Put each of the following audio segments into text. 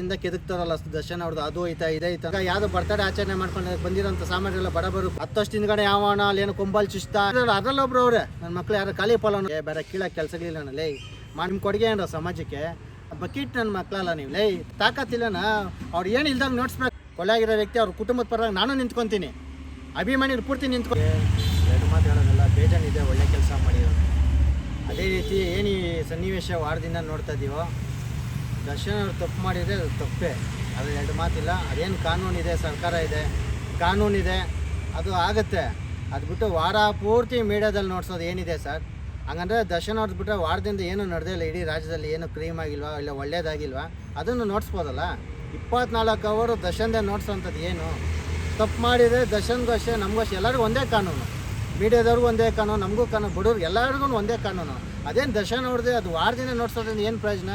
ಇಂದ ಕೆದಕ್ತಾರಲ್ಲ ದರ್ಶನ್ ಅವ್ರದ್ದು ಅದು ಐತಾ ಇದೆ ಐತ ಯಾವ್ದು ಬರ್ತಡೆ ಆಚರಣೆ ಮಾಡ್ಕೊಂಡು ಬಂದಿರೋಂಥ ಸಾಮಾನ್ಯರೆಲ್ಲ ಬಡಬರು ಹತ್ತಷ್ಟು ಹಿಂದ್ಗಡೆ ಯಾವಣ ಅಲ್ಲಿ ಏನೋ ಕೊಂಬಲ್ ಚುಸ್ತ ಅದ್ರಲ್ಲೊಬ್ರು ಅವ್ರೆ. ನನ್ನ ಮಕ್ಳು ಯಾರು ಖಾಲಿ ಏ ಬೇರೆ ಕೀಳಕ್ಕೆ ಕೆಲ್ಸಗಳಿಲ್ಲ ಲೇ. ಮಾಡಿ ನಿಮ್ಮ ಕೊಡುಗೆ ಏನ್ರ ಸಮಾಜಕ್ಕೆ? ಬಕೀಟ್ ನನ್ನ ಮಕ್ಳಲ್ಲ ನೀವು ಲೈ. ತಾಕತ್ತಿಲ್ಲನ? ಅವ್ರು ಏನು ಇಲ್ದಂಗ್ ನೋಡ್ಸ್ಬೇಕು? ಕೊಲೆ ಆಗಿರೋ ವ್ಯಕ್ತಿ ಅವ್ರ ಕುಟುಂಬದ ಪರವಾಗಿ ನಾನು ನಿಂತ್ಕೊಂತೀನಿ. ಅಭಿಮಾನಿಗಳು ಪೂರ್ತಿ ನಿಂತ್ಕೊ ಎರಡು ಮಾತು ಹೇಳೋದಲ್ಲ ಬೇಜಾನಿದೆ ಒಳ್ಳೆ ಕೆಲಸ ಮಾಡಿರೋದು ಅದೇ ರೀತಿ ಏನು ಈ ಸನ್ನಿವೇಶ ವಾರದಿಂದ ನೋಡ್ತಾ ಇದೀವೋ? ದರ್ಶನ್ ತಪ್ಪು ಮಾಡಿದರೆ ಅದು ತಪ್ಪೇ. ಅದ್ರಲ್ಲಿ ಎರಡು ಮಾತಿಲ್ಲ. ಅದೇನು ಕಾನೂನಿದೆ, ಸರ್ಕಾರ ಇದೆ? ಕಾನೂನಿದೆ, ಅದು ಆಗುತ್ತೆ. ಅದು ಬಿಟ್ಟು ವಾರ ಪೂರ್ತಿ ಮೀಡಿಯಾದಲ್ಲಿ ನೋಡ್ಸೋದು ಏನಿದೆ ಸರ್? ಹಂಗಂದ್ರೆ ದರ್ಶನ್ ಅವ್ರದ್ದು ಬಿಟ್ಟರೆ ವಾರದಿಂದ ಏನು ನಡೆದೇ ಇಲ್ಲ. ಇಡೀ ರಾಜ್ಯದಲ್ಲಿ ಏನು ಕ್ರೀಮ್ ಆಗಿಲ್ವಾ, ಇಲ್ಲ ಒಳ್ಳೇದಾಗಿಲ್ವಾ? ಅದನ್ನು ನೋಡಿಸ್ಬೋದಲ್ಲ? ಇಪ್ಪತ್ನಾಲ್ಕು ಅವರು ದರ್ಶನ್ದೇ ನೋಡ್ಸೋಂಥದ್ದು ಏನು? ತಪ್ಪು ಮಾಡಿದರೆ ದರ್ಶನ್ಗೂ ಅಷ್ಟೇ, ನಮಗೂ ಅಷ್ಟೇ. ಎಲ್ಲರಿಗೂ ಒಂದೇ ಕಾನೂನು. ಮೀಡಿಯಾದವ್ರಿಗೂ ಒಂದೇ ಕಾನೂನು, ನಮಗೂ ಕಾನೂನು, ಬಡವ್ರಿಗೆ ಎಲ್ಲರಿಗೂ ಒಂದೇ ಕಾನೂನು. ಅದೇನು ದರ್ಶನ್ ಅವ್ರದ್ದೇ ಅದು ವಾರದಿಂದ ನೋಡ್ಸೋದ್ರಿಂದ ಏನು ಪ್ರಯೋಜನ?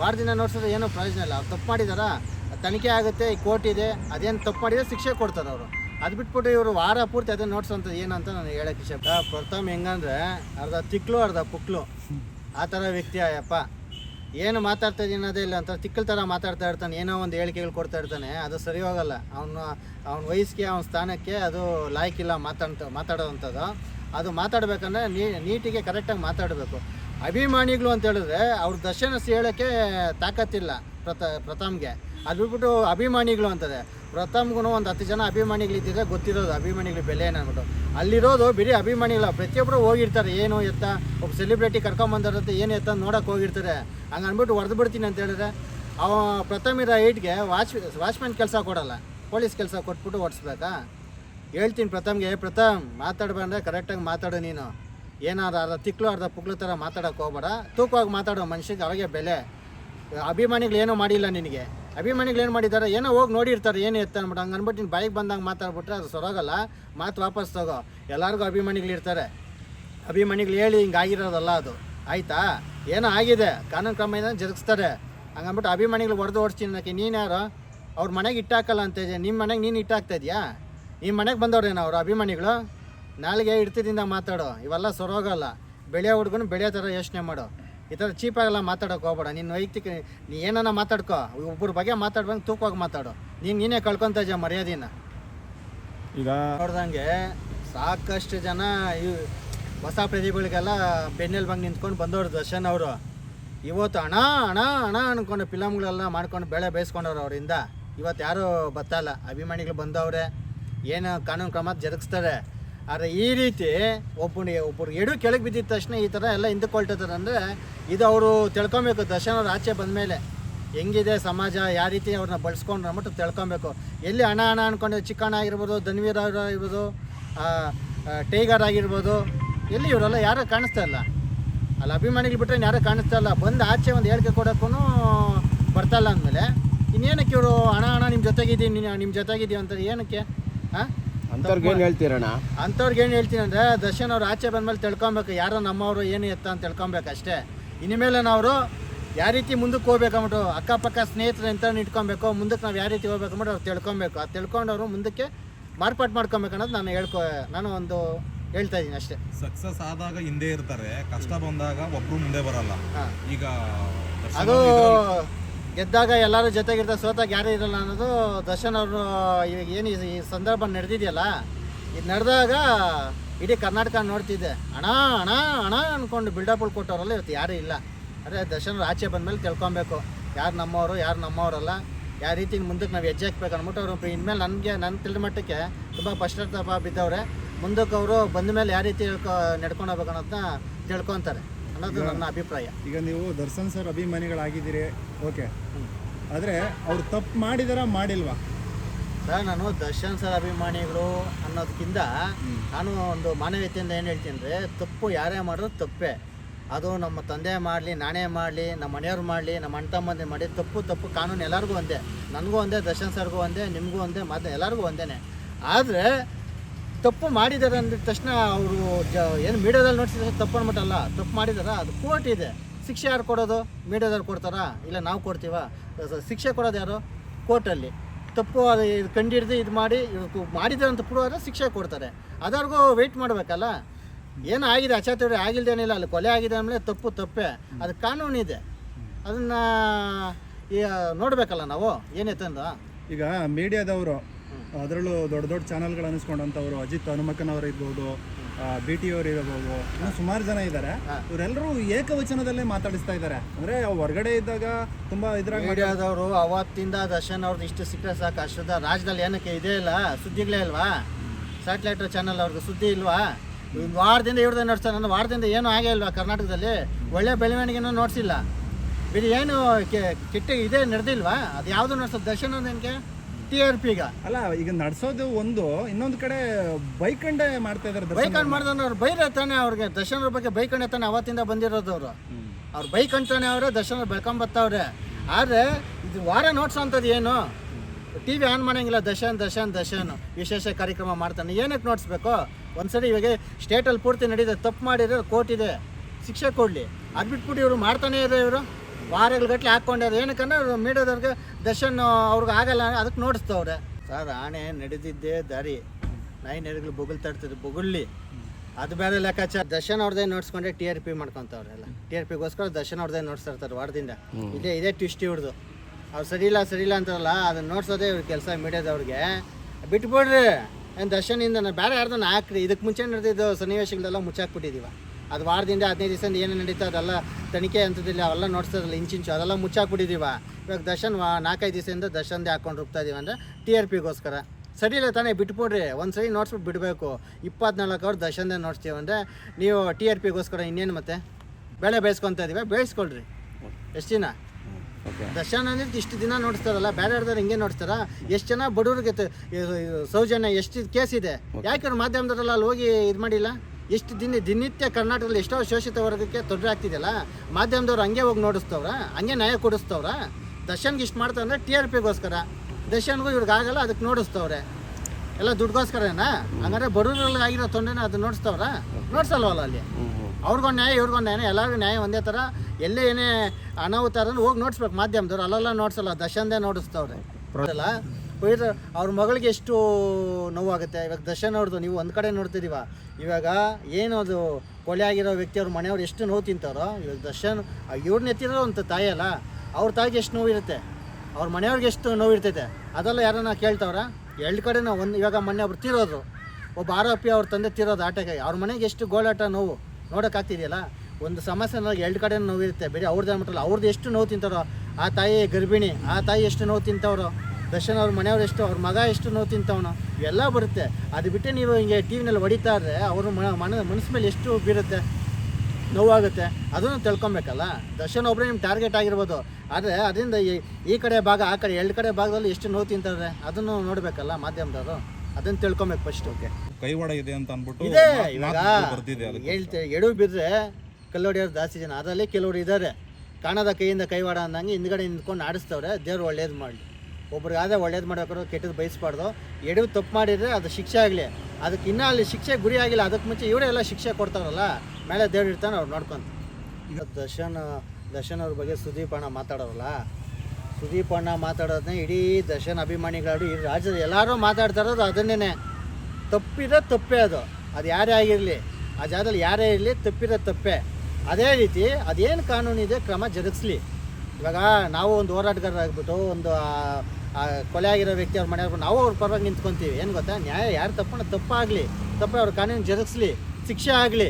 ವಾರದಿಂದ ನೋಡ್ಸಿದ್ರೆ ಏನೂ ಪ್ರಯೋಜನ ಇಲ್ಲ. ಅವ್ರು ತಪ್ಪು ಮಾಡಿದಾರ? ತನಿಖೆ ಆಗುತ್ತೆ ಈ ಕೋರ್ಟ್ ಇದೆ, ಅದೇನು ತಪ್ಪು ಮಾಡಿದ್ರೆ ಶಿಕ್ಷೆ ಕೊಡ್ತಾರೆ ಅವರು. ಅದು ಬಿಟ್ಬಿಟ್ಟು ಇವರು ವಾರ ಪೂರ್ತಿ ಅದನ್ನು ಏನು ಅಂತ ನಾನು ಹೇಳಕ್ಕೆ ಇಷ್ಟ ಪ್ರಥಮ್ ಹೆಂಗಂದ್ರೆ ಅರ್ಧ ತಿಕ್ಲು, ಅರ್ಧ ಪುಕ್ಲು. ಆ ಥರ ವ್ಯಕ್ತಿ ಅಯ್ಯಪ್ಪ ಏನು ಮಾತಾಡ್ತಾ ಅದೇ ಇಲ್ಲ ಅಂತ ತಿಕ್ಕಲ್ ಥರ ಮಾತಾಡ್ತಾ ಇರ್ತಾನೆ, ಏನೋ ಒಂದು ಹೇಳಿಕೆಗಳು ಕೊಡ್ತಾ ಇರ್ತಾನೆ, ಅದು ಸರಿ ಹೋಗಲ್ಲ. ಅವನು, ಅವನ ವಯಸ್ಸಿಗೆ, ಅವನ ಸ್ಥಾನಕ್ಕೆ ಅದು ಲಾಯ್ಕಿಲ್ಲ ಮಾತಾಡ್ತ, ಮಾತಾಡೋವಂಥದ್ದು. ಅದು ಮಾತಾಡ್ಬೇಕಂದ್ರೆ ನೀಟಿಗೆ ಕರೆಕ್ಟಾಗಿ ಮಾತಾಡಬೇಕು. ಅಭಿಮಾನಿಗಳು ಅಂತ ಹೇಳಿದ್ರೆ ಅವ್ರ ದರ್ಶನ ಹೇಳೋಕ್ಕೆ ತಾಕತ್ತಿಲ್ಲ ಪ್ರತ, ಪ್ರಥಮ್ಗೆ. ಅದು ಬಿಟ್ಬಿಟ್ಟು ಅಭಿಮಾನಿಗಳು ಅಂತದೆ. ಪ್ರಥಮ್ಗೂ ಒಂದು ಹತ್ತು ಜನ ಅಭಿಮಾನಿಗಳಿದ್ದರೆ ಗೊತ್ತಿರೋದು ಅಭಿಮಾನಿಗಳ ಬೆಲೆ ಏನಾಗ್ಬಿಟ್ಟು ಅಲ್ಲಿರೋದು ಬರೀ ಅಭಿಮಾನಿಗಳ ಪ್ರತಿಯೊಬ್ಬರು ಹೋಗಿರ್ತಾರೆ. ಏನು ಎತ್ತ? ಒಬ್ಬ ಸೆಲೆಬ್ರಿಟಿ ಕರ್ಕೊಂಬಂದಿರುತ್ತೆ ಏನು ಎತ್ತ ನೋಡೋಕೆ ಹೋಗಿರ್ತಾರೆ. ಹಂಗೆ ಅಂದ್ಬಿಟ್ಟು ಹೊಡೆದು ಬಿಡ್ತೀನಿ ಅಂತ ಹೇಳಿದ್ರೆ ಅವ ಪ್ರಥಮ ಇರೋ ಏಟ್ಗೆ ವಾಚ್, ವಾಚ್ಮ್ಯಾನ್ ಕೆಲಸ ಕೊಡಲ್ಲ. ಪೊಲೀಸ್ ಕೆಲಸ ಕೊಟ್ಬಿಟ್ಟು ಓಡಿಸ್ಬೇಕಾ? ಹೇಳ್ತೀನಿ ಪ್ರಥಮ್ಗೆ, "ಏ ಪ್ರಥಮ್, ಮಾತಾಡ್ಬಂದ್ರೆ ಕರೆಕ್ಟಾಗಿ ಮಾತಾಡು ನೀನು. ಏನಾದ್ರು ಅರ್ಧ ತಿಕ್ಲು ಅರ್ಧ ಪುಕ್ಲು ಥರ ಮಾತಾಡೋಕೆ ಹೋಗ್ಬೇಡ. ತೂಕವಾಗಿ ಮಾತಾಡೋ ಮನುಷ್ಯಗೆ ಅವಾಗೆ ಬೆಲೆ. ಅಭಿಮಾನಿಗಳು ಏನೂ ಮಾಡಿಲ್ಲ ನಿನಗೆ. ಅಭಿಮಾನಿಗಳು ಏನು ಮಾಡಿದ್ದಾರೆ? ಏನೋ ಹೋಗಿ ನೋಡಿರ್ತಾರೆ, ಏನು ಎತ್ತ ಅನ್ಬಿಟ್ಟು. ಹಂಗೆ ಅಂದ್ಬಿಟ್ಟು ನೀನು ಬಾಯಿಗೆ ಬಂದಾಗ ಮಾತಾಡ್ಬಿಟ್ರೆ ಅದು ಸೊರಗಲ್ಲ. ಮಾತು ವಾಪಸ್ ತಗೋ. ಎಲ್ಲರಿಗೂ ಅಭಿಮಾನಿಗಳು ಇರ್ತಾರೆ. ಅಭಿಮಾನಿಗಳು ಹೇಳಿ ಹಿಂಗೆ ಆಗಿರೋದಲ್ಲ ಅದು. ಆಯಿತಾ? ಏನೋ ಆಗಿದೆ. ಕಾನೂನು ಕ್ರಮ ಕ್ರಮದಿಂದ ಜರುಗಿಸ್ತಾರೆ. ಹಂಗಂದ್ಬಿಟ್ಟು ಅಭಿಮಾನಿಗಳು ಹೊಡೆದು ಓಡಿಸ್ತೀನಿ ಅನ್ನೋಕ್ಕೆ ನೀನು ಯಾರು? ಅವ್ರ ಮನೆಗೆ ಇಟ್ಟಾಕಲ್ಲ ಅಂತ ಇದೆ ನಿಮ್ಮ ಮನೆಗೆ ನೀನು ಇಟ್ಟಾಗ್ತಾ ಇದೆಯಾ? ನಿಮ್ಮ ಮನೆಗೆ ಬಂದವ್ರೇನು ಅವರು ಅಭಿಮಾನಿಗಳು? ನಾಳೆಗೆ ಇಡ್ತಿದಿಂದ ಮಾತಾಡೋ. ಇವೆಲ್ಲ ಸೊರೋಗಲ್ಲ ಬೆಳೆಯೋ ಹುಡುಗನು ಬೆಳೆಯೋ ಥರ ಯೋಚನೆ ಮಾಡು. ಈ ಥರ ಚೀಪಾಗೆಲ್ಲ ಮಾತಾಡೋಕೆ ಹೋಗ್ಬೇಡ. ನಿನ್ನ ವೈಯಕ್ತಿಕ ನೀ ಏನನ್ನ ಮಾತಾಡ್ಕೋ. ಒಬ್ಬರ ಬಗ್ಗೆ ಮಾತಾಡ್ಬಂಗೆ ತೂಕವಾಗಿ ಮಾತಾಡು. ನೀನು ನೀನೇ ಕಳ್ಕೊತ ಇದೆಯಾ ಮರ್ಯಾದಿನ? ಈಗ ನೋಡ್ದಂಗೆ ಸಾಕಷ್ಟು ಜನ ಈ ಹೊಸ ಪ್ರತಿಭೆಗಳಿಗೆಲ್ಲ ಬೆನ್ನೆಲ್ ಬಂದು ನಿಂತ್ಕೊಂಡು ಬಂದವರು ದರ್ಶನ್ ಅವರು. ಇವತ್ತು ಹಣ ಹಣ ಹಣ ಅನ್ಕೊಂಡು ಫಿಲಮ್ಗಳೆಲ್ಲ ಮಾಡ್ಕೊಂಡು ಬೆಳೆ ಬೇಯಿಸ್ಕೊಂಡವ್ರು ಅವರಿಂದ. ಇವತ್ತು ಯಾರೂ ಬತ್ತಲ್ಲ. ಅಭಿಮಾನಿಗಳು ಬಂದವ್ರೆ. ಏನು ಕಾನೂನು ಕ್ರಮ ಜರುಗಿಸ್ತಾರೆ. ಆದರೆ ಈ ರೀತಿ ಒಬ್ಬನಿಗೆ ಒಬ್ಬರು ಎಡು ಕೆಳಗೆ ಬಿದ್ದಿದ ತಕ್ಷಣ ಈ ಥರ ಎಲ್ಲ ಹಿಂದಕ್ಕೆ ಅಂದರೆ ಇದು ಅವರು ತಿಳ್ಕೊಬೇಕು. ದರ್ಶನ್ ಆಚೆ ಬಂದ ಮೇಲೆ ಹೆಂಗಿದೆ ಸಮಾಜ, ಯಾವ ರೀತಿ ಅವ್ರನ್ನ ಬಳಸ್ಕೊಂಡ್ರೆ ಅಂದ್ಬಿಟ್ಟು ತಿಳ್ಕೊಬೇಕು. ಎಲ್ಲಿ ಹಣ ಹಣ ಅನ್ಕೊಂಡು ಚಿಕ್ಕಣ್ಣ ಆಗಿರ್ಬೋದು, ಧನ್ವೀರ್ ಆಗಿರ್ಬೋದು ಟೈಗರ್ ಆಗಿರ್ಬೋದು, ಎಲ್ಲಿ ಇವರೆಲ್ಲ ಯಾರೂ ಕಾಣಿಸ್ತಾ ಇಲ್ಲ. ಅಲ್ಲಿ ಅಭಿಮಾನಿಗಳು ಬಿಟ್ಟರೆ ಯಾರೂ ಕಾಣಿಸ್ತಾ ಇಲ್ಲ. ಬಂದು ಆಚೆ ಒಂದು ಹೇಳಿಕೆ ಕೊಡೋಕ್ಕೂ ಬರ್ತಾಯಿಲ್ಲ ಅಂದಮೇಲೆ, ಇನ್ನೇನಕ್ಕೆ ಇವರು ಹಣ ಹಣ ನಿಮ್ಮ ಜೊತೆಗಿದ್ದೀನಿ ನಿಮ್ಮ ಜೊತೆಗಿದ್ದೀವಿ ಅಂತ ಏನಕ್ಕೆ ಹಾಂ ಅಂಥವ್ರಿಗೆ ಏನು ಹೇಳ್ತೀರಣ್ಣ? ಅಂಥವ್ರಿಗೆ ಏನು ಹೇಳ್ತೀನಿ ಅಂದರೆ ದರ್ಶನ್ ಅವ್ರು ಆಚೆ ಬಂದಮೇಲೆ ತಿಳ್ಕೊಬೇಕು ಯಾರೋ ನಮ್ಮವರು ಏನು ಎತ್ತ ಅಂತ ತಿಳ್ಕೊಬೇಕು ಅಷ್ಟೇ. ಇನ್ಮೇಲೆ ನಾವು ಯಾವ ರೀತಿ ಮುಂದಕ್ಕೆ ಹೋಗ್ಬೇಕು ಅಂದ್ಬಿಟ್ಟು ಅಕ್ಕಪಕ್ಕ ಸ್ನೇಹಿತರು ಎಂತ ಇಟ್ಕೊಬೇಕು ಮುಂದಕ್ಕೆ ನಾವು ಯಾವ ರೀತಿ ಹೋಗ್ಬೇಕು ಅಂದ್ಬಿಟ್ಟು ಅವ್ರು ತಿಳ್ಕೊಬೇಕು. ಅದು ತಿಳ್ಕೊಂಡವ್ರು ಮುಂದಕ್ಕೆ ಮಾರ್ಪಾಟ್ ಮಾಡ್ಕೊಬೇಕು ಅನ್ನೋದು ನಾನು ಹೇಳ್ಕೊ ನಾನು ಒಂದು ಹೇಳ್ತಾ ಇದ್ದೀನಿ ಅಷ್ಟೇ. ಸಕ್ಸಸ್ ಆದಾಗ ಹಿಂದೆ ಇರ್ತಾರೆ ಕಷ್ಟ ಬಂದಾಗ ಒಬ್ರು ಮುಂದೆ ಬರಲ್ಲ. ಈಗ ಅದು ಗೆದ್ದಾಗ ಎಲ್ಲರೂ ಜೊತೆಗಿರ್ತಾರೆ ಸೋತಾಗ ಯಾರು ಇರಲ್ಲ ಅನ್ನೋದು ದರ್ಶನ್ ಅವರು ಇವಾಗ ಏನು ಈ- ಸಂದರ್ಭ ನಡೆದಿದೆಯಲ್ಲ, ಇದು ನಡೆದಾಗ ಇಡೀ ಕರ್ನಾಟಕ ನೋಡ್ತಿದ್ದೆ ಹಣ ಹಣ ಹಣ ಅಂದ್ಕೊಂಡು ಬಿಲ್ಡಪ್ಗಳು ಕೊಟ್ಟವರಲ್ಲ ಇವತ್ತು ಯಾರೂ ಇಲ್ಲ. ಅದೇ ದರ್ಶನ್ ಅವ್ರು ಆಚೆ ಬಂದಮೇಲೆ ತಿಳ್ಕೊಬೇಕು, ಯಾರು ನಮ್ಮವರು, ಯಾರು ನಮ್ಮವರಲ್ಲ, ಯಾವ ರೀತಿ ಮುಂದಕ್ಕೆ ನಾವು ಹೆಜ್ಜೆ ಹಾಕ್ಬೇಕು ಅಂದ್ಬಿಟ್ಟು ಅವರು ಇನ್ಮೇಲೆ ನನಗೆ ನನ್ನ ತಿಳಿದ ಮಟ್ಟಕ್ಕೆ ತುಂಬ ಪಶ್ಚಾತ್ತಾಪ ಬಿದ್ದವ್ರೆ, ಮುಂದಕ್ಕೆ ಅವರು ಬಂದ ಮೇಲೆ ಯಾವ ರೀತಿ ನಡ್ಕೊಂಡು ಹೋಗ್ಬೇಕು ಅನ್ನೋದನ್ನ ತಿಳ್ಕೊತಾರೆ. ಅನ್ನೋದು ನನ್ನ ಅಭಿಪ್ರಾಯ. ಈಗ ನೀವು ದರ್ಶನ್ ಸರ್ ಅಭಿಮಾನಿಗಳಾಗಿದ್ದೀರಿ ಓಕೆ. ಆದರೆ ಅವ್ರು ತಪ್ಪು ಮಾಡಿದಾರ ಮಾಡಿಲ್ವಾ? ಸರ್ ನಾನು ದರ್ಶನ್ ಸರ್ ಅಭಿಮಾನಿಗಳು ಅನ್ನೋದಕ್ಕಿಂತ ನಾನು ಒಂದು ಮಾನವೀಯತೆಯಿಂದ ಏನು ಹೇಳ್ತೀನಿ ಅಂದರೆ ತಪ್ಪು ಯಾರೇ ಮಾಡಿದ್ರು ತಪ್ಪೇ. ಅದು ನಮ್ಮ ತಂದೆ ಮಾಡಲಿ ನಾನೇ ಮಾಡಲಿ ನಮ್ಮ ಮನೆಯವ್ರು ಮಾಡಲಿ ನಮ್ಮ ಅಣ್ಣ ತಮ್ಮಂದಿ ಮಾಡಿ ತಪ್ಪು ತಪ್ಪು ಕಾನೂನು ಎಲ್ಲರಿಗೂ ಒಂದೇ. ನನಗೂ ಒಂದೇ ದರ್ಶನ್ ಸರ್ಗೂ ಒಂದೇ ನಿಮಗೂ ಒಂದೇ ಮತ್ತೆ ಎಲ್ಲರಿಗೂ ಒಂದೇ ಆದರೆ ತಪ್ಪು ಮಾಡಿದ್ದಾರೆ ಅಂದ ತಕ್ಷಣ ಅವರು ಜ ಏನು ಮೀಡಿಯಾದಲ್ಲಿ ನೋಡ್ಸಿದ್ರೆ ತಪ್ಪು ಅನ್ಬಿಟ್ಟಲ್ಲ ತಪ್ಪು ಮಾಡಿದಾರ? ಅದು ಕೋರ್ಟ್ ಇದೆ. ಶಿಕ್ಷೆ ಯಾರು ಕೊಡೋದು? ಮೀಡಿಯಾದಲ್ಲಿ ಕೊಡ್ತಾರಾ? ಇಲ್ಲ ನಾವು ಕೊಡ್ತೀವ? ಶಿಕ್ಷೆ ಕೊಡೋದು ಯಾರು? ಕೋರ್ಟಲ್ಲಿ. ತಪ್ಪು ಅದು ಇದು ಕಂಡಿಡ್ದು ಇದು ಮಾಡಿ, ಇವ್ರು ಮಾಡಿದ್ದಾರೆ ಅಂತ ಪ್ರೂವ್ ಶಿಕ್ಷೆ ಕೊಡ್ತಾರೆ. ಅದವ್ರಿಗೂ ವೆಯ್ಟ್ ಮಾಡಬೇಕಲ್ಲ? ಏನು ಆಗಿದೆ? ಅಚಾತುರ್ಯ ಆಗಿಲ್ದೇನಿಲ್ಲ ಅಲ್ಲಿ ಕೊಲೆ ಆಗಿದೆ ಅಂದಮೇಲೆ ತಪ್ಪು ತಪ್ಪೇ. ಅದು ಕಾನೂನಿದೆ ಅದನ್ನು ನೋಡಬೇಕಲ್ಲ ನಾವು? ಅಂದ ಈಗ ಮೀಡಿಯಾದವರು ಅದರಲ್ಲೂ ದೊಡ್ಡ ದೊಡ್ಡ ಚಾನಲ್ಗಳು ಅನಿಸ್ಕೊಂಡಂಥವ್ರು ಅಜಿತ್ ಹನುಮಕ್ಕನವರು ಇರ್ಬೋದು ಬಿ ಟಿ ಅವ್ರು ಇರಬಹುದು ಇನ್ನು ಸುಮಾರು ಜನ ಇದ್ದಾರೆ. ಇವರೆಲ್ಲರೂ ಏಕವಚನದಲ್ಲೇ ಮಾತಾಡಿಸ್ತಾ ಇದ್ದಾರೆ. ಅಂದ್ರೆ ಹೊರಗಡೆ ಇದ್ದಾಗ ತುಂಬಾ ಇದ್ರಾಗ ಮೀಡಿಯಾದವರು ಅವತ್ತಿಂದ ದರ್ಶನ್ ಅವ್ರದ್ದು ಇಷ್ಟು ಸಿಕ್ಕರೆ ಸಾಕು ಅಷ್ಟದ ರಾಜ್ಯದಲ್ಲಿ ಏನಕ್ಕೆ ಇದೇ ಇಲ್ಲ? ಸುದ್ದಿಗಳೇ ಅಲ್ವಾ ಸ್ಯಾಟಲೈಟ್ ಚಾನಲ್ ಅವ್ರಿಗೆ ಸುದ್ದಿ ಇಲ್ವಾ? ಒಂದು ವಾರದಿಂದ ಹಿಡಿದ ನೋಡ್ತಾರೆ ನನ್ನ ವಾರದಿಂದ ಏನೂ ಆಗೇ ಇಲ್ವಾ ಕರ್ನಾಟಕದಲ್ಲಿ? ಒಳ್ಳೆ ಬೆಳವಣಿಗೆನೂ ನೋಡಿಸಿಲ್ಲ. ಇದು ಏನು ಕೆಟ್ಟ ಇದೇ ನಡೆದಿಲ್ವಾ? ಅದು ಯಾವುದು ನೋಡ್ಸೋದು? ದರ್ಶನ ಏನಕ್ಕೆ ಟಿ ಆರ್ ಪಿಗ ಅಲ್ಲ ಈಗ ನಡೆಸೋದು ಒಂದು ಇನ್ನೊಂದು ಕಡೆ ಬೈಕಂಡೆ ಮಾಡ್ತಾ ಇದ್ದಾರೆ ದರ್ಶನ್ ಬೈಕ್ ಮಾಡಿದ್ರೆ ಅವ್ರು ಬೈರೆ ತಾನೆ ಅವ್ರಿಗೆ ದರ್ಶನ್ ಅವ್ರ ಬಗ್ಗೆ ಬೈಕಂಡೆ ತಾನೆ ಅವತ್ತಿಂದ ಬಂದಿರೋದು ಅವರು. ಅವ್ರು ಬೈಕ್ ಅಂತಾನೆ ಅವರೇ ದರ್ಶನ ಬೆಳ್ಕೊಂಬತ್ತವ್ರೆ ಆದರೆ ಇದು ವಾರ ನೋಡ್ಸೋಂಥದ್ದು ಏನು? ಟಿ ವಿ ಆನ್ ಮಾಡಂಗಿಲ್ಲ ದಶನ್ ದಶನ್ ದಶನ್ ವಿಶೇಷ ಕಾರ್ಯಕ್ರಮ ಮಾಡ್ತಾನೆ. ಏನಕ್ಕೆ ನೋಡಿಸ್ಬೇಕು ಒಂದ್ಸರಿ ಇವಾಗ ಸ್ಟೇಟಲ್ಲಿ ಪೂರ್ತಿ ನಡೀತದೆ ತಪ್ಪು ಮಾಡಿದ್ರೆ ಕೋರ್ಟ್ ಇದೆ ಶಿಕ್ಷೆ ಕೊಡಲಿ. ಅದು ಬಿಟ್ಬಿಟ್ಟು ಇವರು ಮಾಡ್ತಾನೆ ಇದೆ ಇವರು. ವಾರಗಟ್ಟಲೆ ಹಾಕ್ಕೊಂಡ್ಯಾರ ಏನಕ್ಕಂದ್ರೆ ಮೀಡಿಯಾದವ್ರಿಗೆ ದರ್ಶನ್ ಅವ್ರಿಗೆ ಆಗಲ್ಲ ಅದಕ್ಕೆ ನೋಡಿಸ್ತವ್ರೆ. ಸರ್ ಆಣೆ ನಡೆದಿದ್ದೇ ದಾರಿ. ನಾಯಿ ನೆರಗಳು ಬೊಗಲ್ ತಡ್ತಿದ್ರು. ಬೊಗುಳ್ಳಿ ಅದು ಬೇರೆ ಲೆಕ್ಕಾಚಾರ. ದರ್ಶನ್ ಅವ್ರದೇ ನೋಡ್ಸ್ಕೊಂಡೆ ಟಿ ಆರ್ ಪಿ ಮಾಡ್ಕೊಂತವ್ರೆ ಎಲ್ಲ. ಟಿ ಆರ್ ಪಿಗೋಸ್ಕರ ದರ್ಶನ್ ಅವ್ರದೇ ನೋಡ್ಸ್ತಾ ಇರ್ತಾರೆ ವಾರದಿಂದ ಇದೇ ಇದೇ ಟ್ವಿಸ್ಟ್ ಇವ್ರದ್ದು ಅವ್ರು ಸರಿ ಇಲ್ಲ ಸರಿ ಇಲ್ಲ ಅಂತಾರಲ್ಲ ಅದನ್ನ ನೋಡ್ಸೋದೇ ಇವ್ರ ಕೆಲಸ ಮೀಡಿಯಾದವ್ರಿಗೆ. ಬಿಟ್ಬಿಡ್ರಿ. ಏನು ದರ್ಶನಿಂದ ನಾ- ಬೇರೆ ಯಾರ್ದನ್ನ ಹಾಕ್ರಿ. ಇದಕ್ಕೆ ಮುಂಚೆ ನಡೆದಿದ್ದು ಸನ್ನಿವೇಶಗಳೆಲ್ಲ ಮುಚ್ಚಾಕ್ಬಿಟ್ಟಿದೀವ. ಅದು ವಾರದಿಂದ ಹದಿನೈದು ದಿವಸದಿಂದ ಏನು ನಡೀತಾ ಅದೆಲ್ಲ ತನಿಖೆ ಅಂತದಿಲ್ಲ ಅವೆಲ್ಲ ನೋಡ್ಸೋದಲ್ಲ ಇಂಚಿಂಚು ಅದೆಲ್ಲ ಮುಚ್ಚಾಕ್ಬಿಟ್ಟಿದೀವ. ಇವಾಗ ದರ್ಶನ್ ನಾಲ್ಕೈದು ದಿವಸದಿಂದ ದರ್ಶನ್ದೇ ಹಾಕೊಂಡು ಹೋಗ್ತಾ ಇದೀವಿ ಅಂದರೆ ಟಿ ಆರ್ ಪಿಗೋಸ್ಕರ. ಸರಿ ಇಲ್ಲ ತಾನೇ ಬಿಟ್ಬಿಡ್ರಿ. ಒಂದು ಸರಿ ನೋಡ್ಸ್ಬಿಟ್ಟು ಬಿಡಬೇಕು. ಇಪ್ಪತ್ನಾಲ್ಕು ಅವ್ರು ದರ್ಶನ್ದೇ ನೋಡ್ತೀವಿ ಅಂದರೆ ನೀವು ಟಿ ಆರ್ ಪಿಗೋಸ್ಕರ ಇನ್ನೇನು ಮತ್ತೆ? ಬೆಳೆ ಬೇಯಿಸ್ಕೊತಾ ಇದೀವಿ ಬೇಯಿಸ್ಕೊಳ್ರಿ. ಎಷ್ಟು ದಿನ? ದರ್ಶನ ಅಂದ್ರೆ ಇಷ್ಟು ದಿನ ನೋಡಿಸ್ತಾರಲ್ಲ ಬೇರೆ ಯಾರ್ದಾರು ಹಿಂಗೆ ನೋಡ್ತಾರ ಎಷ್ಟು ಜನ ಬಡವ್ರಿಗೆ ಸೌಜನ್ಯ ಎಷ್ಟು ಕೇಸ್ ಇದೆ? ಯಾಕೆ ಅವ್ರು ಮಾಧ್ಯಮದವರೆಲ್ಲ ಅಲ್ಲಿ ಹೋಗಿ ಇದು ಮಾಡಿಲ್ಲ? ಎಷ್ಟು ದಿನ ದಿನನಿತ್ಯ ಕರ್ನಾಟಕದಲ್ಲಿ ಎಷ್ಟೋ ಶೋಷಿತ ವರ್ಗಕ್ಕೆ ತೊಂದರೆ ಆಗ್ತಿದೆಯಲ್ಲ ಮಾಧ್ಯಮದವ್ರು ಹಂಗೆ ಹೋಗಿ ನೋಡಿಸ್ತವ್ರ ಹಂಗೆ ನ್ಯಾಯ ಕೊಡಿಸ್ತವ್ರ ದರ್ಶನ್ಗೆ ಇಷ್ಟು ಮಾಡ್ತಾರೆ ಟಿ ಆರ್ ಪಿಗೋಸ್ಕರ ದರ್ಶನ್ಗೂ ಇವ್ರಿಗೆ ಆಗಲ್ಲ ಅದಕ್ಕೆ ನೋಡಿಸ್ತವ್ರೆ. ಎಲ್ಲ ದುಡ್ಡುಗೋಸ್ಕರನಾ? ಹಂಗಾರೆ ಬಡವರಲ್ಲಿ ಆಗಿರೋ ತೊಂದರೆನ ಅದು ನೋಡಿಸ್ತವ್ರ? ನೋಡ್ಸಲ್ವಲ್ಲ ಅಲ್ಲಿ? ಅವ್ರಿಗೊಂದು ನ್ಯಾಯ ಇವ್ರಿಗೊಂದು ನ್ಯಾಯ ಎಲ್ಲರಿಗೂ ನ್ಯಾಯ ಒಂದೇ ಥರ ಎಲ್ಲೇ ಏನೇ ಅನಾಹುತ ಹೋಗಿ ನೋಡ್ಸ್ಬೇಕು ಮಾಧ್ಯಮದವ್ರು ಅಲ್ಲೆಲ್ಲ ನೋಡ್ಸಲ್ಲ ದರ್ಶನ್ದೇ ನೋಡಿಸ್ತವ್ರೆ. ಅಲ್ಲ ಕೊಯ್ದು ಅವ್ರ ಮಗಳಿಗೆ ಎಷ್ಟು ನೋವಾಗುತ್ತೆ? ಇವಾಗ ದರ್ಶನ್ ಅವ್ರದ್ದು, ನೀವು ಒಂದು ಕಡೆ ನೋಡ್ತಿದ್ದೀವ. ಇವಾಗ ಏನು ಅದು ಕೊಲೆ ಆಗಿರೋ ವ್ಯಕ್ತಿ ಅವ್ರ ಮನೆಯವ್ರು ಎಷ್ಟು ನೋವು ತಿಂತಾರೋ, ಇವಾಗ ದರ್ಶನ್ ಇವ್ರನ್ನ ಎತ್ತಿರೋ ಒಂದು ತಾಯಿ ಅಲ್ಲ, ಅವ್ರ ತಾಯಿಗೆ ಎಷ್ಟು ನೋವಿರುತ್ತೆ ಅವ್ರ ಮನೆಯವ್ರಿಗೆ ಎಷ್ಟು ನೋವಿರ್ತೈತೆ ಅದೆಲ್ಲ ಯಾರನ್ನ ಕೇಳ್ತಾವ್ರ? ಎರಡು ಕಡೆ ನಾವು ಒಂದು, ಇವಾಗ ಮೊನ್ನೆ ಒಬ್ರು ತಿರೋದು ಒಬ್ಬ ಆರೋಪಿ ಅವ್ರ ತಂದೆ ತಿರೋದು ಆಟಕ್ಕೆ, ಅವ್ರ ಮನೆಗೆ ಎಷ್ಟು ಗೋಳಾಟ ನೋವು ನೋಡೋಕ್ಕಾಗ್ತಿದೆಯಲ್ಲ? ಒಂದು ಸಮಸ್ಯೆ ಎರಡು ಕಡೆ ನೋವಿರುತ್ತೆ ಬೇರೆ ಅವ್ರದ್ದು ಅಂದ್ಬಿಟ್ಟಲ್ಲ ಅವ್ರದ್ದು ಎಷ್ಟು ನೋವು ತಿಂತಾರೋ, ಆ ತಾಯಿ ಗರ್ಭಿಣಿ, ಆ ತಾಯಿ ಎಷ್ಟು ನೋವು ತಿಂತವ್ರು ದರ್ಶನ್ ಅವ್ರ ಮನೆಯವ್ರು ಎಷ್ಟು ಅವ್ರ ಮಗ ಎಷ್ಟು ನೋವು ತಿಂತವನು ಇವೆಲ್ಲ ಬರುತ್ತೆ. ಅದು ಬಿಟ್ಟು ನೀವು ಹಿಂಗೆ ಟಿ ವಿನಲ್ಲಿ ಹೊಡಿತಾ ಇದ್ರೆ ಅವ್ರ ಮನ ಮನ ಮನಸ್ಸು ಮೇಲೆ ಎಷ್ಟು ಬೀರುತ್ತೆ ನೋವಾಗುತ್ತೆ ಅದನ್ನು ತಿಳ್ಕೊಬೇಕಲ್ಲ. ದರ್ಶನ್ ಒಬ್ಬರೇ ನಿಮ್ಮ ಟಾರ್ಗೆಟ್ ಆಗಿರ್ಬೋದು. ಆದರೆ ಅದರಿಂದ ಈ ಈ ಕಡೆ ಭಾಗ ಆ ಕಡೆ ಎರಡು ಕಡೆ ಭಾಗದಲ್ಲಿ ಎಷ್ಟು ನೋವು ತಿಂತಾರೆ ಅದನ್ನು ನೋಡಬೇಕಲ್ಲ ಮಾಧ್ಯಮದವರು. ಅದನ್ನು ತಿಳ್ಕೊಬೇಕು ಫಸ್ಟ್ ಓಕೆ ಕೈವಾಡ ಇದೆ ಅಂತ ಅಂದ್ಬಿಟ್ಟು ಇದೆ ಇವಾಗ ಹೇಳ್ತೇವೆ ಎಡು ಬಿದ್ದರೆ ಕಲ್ಲೋಡಿಯವ್ರು ಜಾಸ್ತಿ ಜನ. ಅದರಲ್ಲಿ ಕೆಲವರು ಇದ್ದಾರೆ ಕಾಣದ ಕೈಯಿಂದ ಕೈವಾಡ ಅಂದಂಗೆ ಹಿಂದ್ಗಡೆ ನಿಂತ್ಕೊಂಡು ಆಡಿಸ್ತವ್ರೆ. ದೇವ್ರು ಒಳ್ಳೇದು ಮಾಡಲಿ. ಒಬ್ರಿಗೆ ಯಾವುದೇ ಒಳ್ಳೇದು ಮಾಡಬೇಕು ಕೆಟ್ಟದ್ದು ಬಯಸ್ಬಾರ್ದು. ಎಡವು ತಪ್ಪು ಮಾಡಿದರೆ ಅದು ಶಿಕ್ಷೆ ಆಗಲಿ. ಅದಕ್ಕೆ ಇನ್ನೂ ಅಲ್ಲಿ ಶಿಕ್ಷೆ ಗುರಿ ಆಗಿಲ್ಲ, ಅದಕ್ಕೆ ಮುಂಚೆ ಇವರೇ ಎಲ್ಲ ಶಿಕ್ಷೆ ಕೊಡ್ತಾರಲ್ಲ, ಮೇಲೆ ದೇವ್ರು ಇರ್ತಾನೆ ಅವ್ರು ನೋಡ್ಕೊಂತ. ಈಗ ದರ್ಶನ್ ದರ್ಶನ್ ಅವ್ರ ಬಗ್ಗೆ ಸುದೀಪ್ ಅಣ್ಣ ಮಾತಾಡೋರಲ್ಲ, ಸುದೀಪ್ ಅಣ್ಣ ಮಾತಾಡೋದನ್ನೇ ಇಡೀ ದರ್ಶನ್ ಅಭಿಮಾನಿಗಳಾಗಿ ಈ ರಾಜ್ಯದ ಎಲ್ಲರೂ ಮಾತಾಡ್ತಾ ಇರೋದು ಅದನ್ನೇ ತಪ್ಪಿರೋ ತಪ್ಪೇ ಅದು. ಅದು ಯಾರೇ ಆಗಿರಲಿ, ಆ ಜಾಗದಲ್ಲಿ ಯಾರೇ ಇರಲಿ ತಪ್ಪಿದ್ರೆ ತಪ್ಪೇ. ಅದೇ ರೀತಿ ಅದೇನು ಕಾನೂನಿದೆ ಕ್ರಮ ಜರುಗಿಸ್ಲಿ. ಇವಾಗ ನಾವು ಒಂದು ಹೋರಾಟಗಾರರಾಗ್ಬಿಟ್ಟು ಒಂದು ಆ- ಕೊಲೆ ಆಗಿರೋ ವ್ಯಕ್ತಿ ಅವ್ರ ಮನೆಯವ್ರು ನಾವು ಅವ್ರ ಪರವಾಗಿ ನಿಂತ್ಕೊಂತೀವಿ ಏನು ಗೊತ್ತಾ? ನ್ಯಾಯ ಯಾರು ತಪ್ಪು ತಪ್ಪಾಗಲಿ ತಪ್ಪು ಅವ್ರ ಕಾನೂನು ಜರುಗಿಸ್ಲಿ ಶಿಕ್ಷೆ ಆಗಲಿ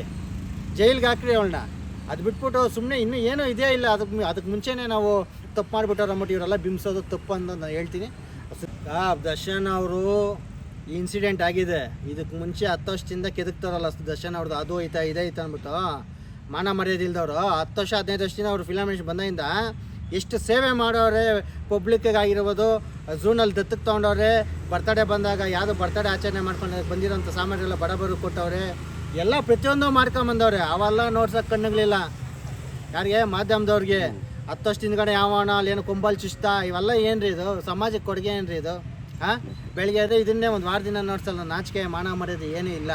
ಜೈಲಿಗೆ ಹಾಕ್ರಿ ಅವಳನ್ನ ಅದು ಬಿಟ್ಬಿಟ್ಟು ಸುಮ್ಮನೆ ಇನ್ನೂ ಏನೂ ಇದೇ ಇಲ್ಲ ಅದಕ್ಕೆ ಅದಕ್ಕೆ ಮುಂಚೆನೇ ನಾವು ತಪ್ಪು ಮಾಡಿಬಿಟ್ಟವ್ರು ಅಂದ್ಬಿಟ್ಟು ಇವರೆಲ್ಲ ಬಿಂಬಿಸೋದು ತಪ್ಪು ಅಂತ ನಾನು ಹೇಳ್ತೀನಿ. ಆ, ದರ್ಶನ್ ಅವರು ಇನ್ಸಿಡೆಂಟ್ ಆಗಿದೆ. ಇದಕ್ಕೆ ಮುಂಚೆ ಹತ್ತು ವರ್ಷದಿಂದ ಕೆದಕ್ತಾರಲ್ಲ ದರ್ಶನ್ ಅವ್ರದ್ದು ಅದು ಐತಾ ಇದೇ ಐತಾ ಅಂದ್ಬಿಟ್ಟು ಮಾನ ಮರ್ಯಾದೆ ಇಲ್ದವರು ಹತ್ತು ವರ್ಷ ಹದಿನೈದು ವರ್ಷದಿಂದ ಅವರು ಫಿಲಮೇಶ್ ಬಂದಾಗಿಂದ ಎಷ್ಟು ಸೇವೆ ಮಾಡೋರೆ ಪಬ್ಲಿಕ್ಕಿಗೆ ಆಗಿರ್ಬೋದು ಝೂನಲ್ಲಿ ದತ್ತಕ್ಕೆ ತೊಗೊಂಡವ್ರೆ ಬರ್ತಡೇ ಬಂದಾಗ ಯಾವುದೋ ಬರ್ತಡೇ ಆಚರಣೆ ಮಾಡ್ಕೊಂಡು ಬಂದಿರೋಂಥ ಸಾಮಗ್ರಿಗೆಲ್ಲ ಬಡಬರು ಕೊಟ್ಟವ್ರೆ, ಎಲ್ಲ ಪ್ರತಿಯೊಂದು ಮಾಡ್ಕೊಂಬಂದವ್ರೆ ಅವೆಲ್ಲ ನೋಡ್ಸೋಕೆ ಕಣ್ಣುಗಳಿಲ್ಲ. ಯಾರಿಗೆ? ಮಾಧ್ಯಮದವ್ರಿಗೆ. ಹತ್ತು ವರ್ಷ ಹಿಂದ್ಗಡೆ ಯಾವಣ ಏನು ಕುಂಬಲ್ ಚುಷ್ಟ ಇವೆಲ್ಲ ಏನ್ರಿ ಇದು? ಸಮಾಜಕ್ಕೆ ಕೊಡುಗೆ ಏನ್ರಿ ಇದು? ಹಾಂ? ಬೆಳಿಗ್ಗೆ ಆದರೆ ಇದನ್ನೇ ಒಂದು ವಾರ ದಿನ ನೋಡ್ಸಲ್ಲ, ನಾಚಿಕೆ, ಮಾನ ಮರ್ಯಾದೆ ಏನೂ ಇಲ್ಲ.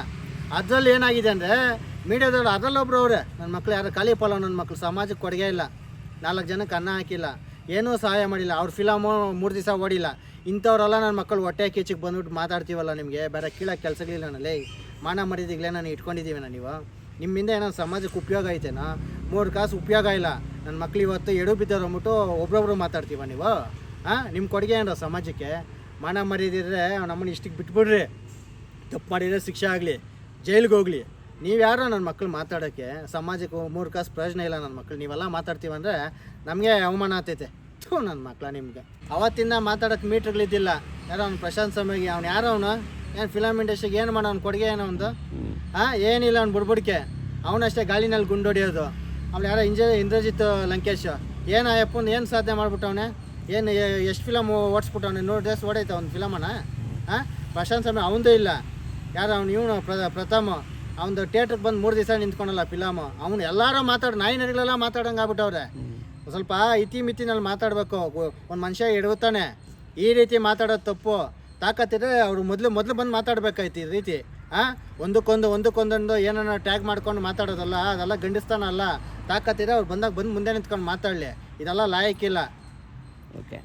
ಅದರಲ್ಲಿ ಏನಾಗಿದೆ ಅಂದರೆ, ಮೀಡಿಯಾದವ್ರು, ಅದರಲ್ಲೊಬ್ರು ಅವರೇ. ನನ್ನ ಮಕ್ಳು ಯಾರು, ಖಾಲಿ ಫಾಲೋ ನನ್ನ ಮಕ್ಳು, ಸಮಾಜಕ್ಕೆ ಕೊಡುಗೆ ಇಲ್ಲ. ನಾಲ್ಕು ಜನಕ್ಕೆ ಅನ್ನ ಹಾಕಿಲ್ಲ. ಏನೂ ಸಹಾಯ ಮಾಡಿಲ್ಲ. ಅವ್ರ ಫಿಲಮು ಮೂರು ದಿವಸ ಓಡಿಲ್ಲ. ಇಂಥವ್ರೆಲ್ಲ ನನ್ನ ಮಕ್ಕಳು ಹೊಟ್ಟೆ ಕೀಚಿಗೆ ಬಂದ್ಬಿಟ್ಟು ಮಾತಾಡ್ತೀವಲ್ಲ ನಿಮಗೆ? ಬೇರೆ ಕೀಳಕ್ಕೆ ಕೆಲಸಗಳಿಲ್ಲ ಲೇ, ಮಾನ ಮಾಡಿದಿಗ್ಲೇ ನಾನು ಇಟ್ಕೊಂಡಿದ್ದೀವಿ ನಾನು ನೀವು? ನಿಮ್ಮಿಂದ ಏನೋ ಸಮಾಜಕ್ಕೆ ಉಪಯೋಗ ಐತೆನಾ? ಮೂರು ಕಾಸು ಉಪಯೋಗ ಇಲ್ಲ. ನನ್ನ ಮಕ್ಳು ಇವತ್ತು ಎಡು ಬಿದ್ದವ್ರು ಅಂದ್ಬಿಟ್ಟು ಒಬ್ರೊಬ್ರು ಮಾತಾಡ್ತೀವ ನೀವು? ಹಾಂ ನಿಮ್ಮ ಕೊಡುಗೆ ಏನೋ ಸಮಾಜಕ್ಕೆ? ಮಾನ ಮರಿದಿದ್ರೆ ನಮ್ಮನ್ನು ಇಷ್ಟಕ್ಕೆ ಬಿಟ್ಬಿಡ್ರಿ. ತಪ್ಪು ಮಾಡಿದರೆ ಶಿಕ್ಷೆ ಆಗಲಿ, ಜೈಲಿಗೆ ಹೋಗಲಿ. ನೀವು ಯಾರೋ ನನ್ನ ಮಕ್ಳು ಮಾತಾಡೋಕ್ಕೆ ಸಮಾಜಕ್ಕೆ ಮೂರು ಕಾಸು ಪ್ರಯೋಜನ ಇಲ್ಲ ನನ್ನ ಮಕ್ಳು. ನೀವೆಲ್ಲ ಮಾತಾಡ್ತೀವಂದ್ರೆ ನಮಗೆ ಅವಮಾನ ಆಗ್ತೈತೆ. ಥೂ ನನ್ನ ಮಕ್ಳ ನಿಮಗೆ. ಅವತ್ತಿಂದ ಮಾತಾಡೋಕ್ಕೆ ಮೀಟ್ರ್ಗಳಿದ್ದಿಲ್ಲ ಯಾರೋ ಅವ್ನು ಪ್ರಶಾಂತ್ ಸ್ವಾಮಿಗೆ, ಅವ್ನು ಯಾರೋ ಅವನು? ಏನು ಫಿಲಮ್ ಇಂಡಸ್ಟ್ರಿಗೆ ಏನು ಮಾಡೋ ಅವ್ನು ಕೊಡುಗೆ ಏನೋ ಒಂದು? ಹಾಂ, ಏನಿಲ್ಲ ಅವ್ನು ಬುಡ್ಬುಡ್ಕೆ. ಅವನಷ್ಟೇ ಗಾಳಿನಲ್ಲಿ ಗುಂಡೊಡಿಯೋದು. ಅವ್ನು ಯಾರೋ ಇಂಜ ಇಂದ್ರಜಿತ್ ಲಂಕೇಶ್. ಏನು ಅಯ್ಯಪ್ಪನ ಏನು ಸಾಧನೆ ಮಾಡಿಬಿಟ್ಟವನೆ ಏನು ಎಷ್ಟು ಫಿಲಮ್ ಓಡಿಸ್ಬಿಟ್ಟವನೆ ನೋಡಿ ಡೇಸ್ ಓಡೈತೆ ಅವ್ನು ಫಿಲಮನ ಹಾಂ, ಪ್ರಶಾಂತ್ ಸಮಯ ಅವನದೇ ಇಲ್ಲ. ಯಾರು ಅವ್ನು, ಇವನು ಪ್ರ ಪ್ರಥಮ. ಅವನದು ಥಿಯೇಟರ್ ಬಂದು ಮೂರು ದಿವಸ ನಿಂತ್ಕೊಂಡಲ್ಲ ಫಿಲಮ್ ಅವ್ನು ಎಲ್ಲರೂ ಮಾತಾಡಿ, ನಾಯಿ ನರಿಗಳೆಲ್ಲ ಮಾತಾಡಂಗೆ ಆಗ್ಬಿಟ್ಟವ್ರೆ. ಸ್ವಲ್ಪ ಇತಿ ಮಿತಿನಲ್ಲಿ ಮಾತಾಡಬೇಕು. ಒಂದು ಮನುಷ್ಯ ಎಡವುತ್ತಾನೆ ಈ ರೀತಿ ಮಾತಾಡೋದು ತಪ್ಪು. ತಾಕತ್ತಿದ್ರೆ ಅವರು ಮೊದಲು ಮೊದಲು ಬಂದು ಮಾತಾಡ್ಬೇಕಾಯ್ತು ಈ ರೀತಿ. ಹಾಂ ಒಂದಕ್ಕೊಂದು, ಒಂದಕ್ಕೊಂದೊಂದು ಏನನ್ನ ಟ್ಯಾಗ್ ಮಾಡ್ಕೊಂಡು ಮಾತಾಡೋದಲ್ಲ, ಅದೆಲ್ಲ ಗಂಡಿಸ್ತಾನಲ್ಲ. ತಾಕತ್ತಿದ್ರೆ ಅವ್ರು ಬಂದಾಗ ಬಂದು ಮುಂದೆ ನಿಂತ್ಕೊಂಡು ಮಾತಾಡಲಿ. ಇದೆಲ್ಲ ಲಾಯಕ್ಕಿಲ್ಲ ಓಕೆ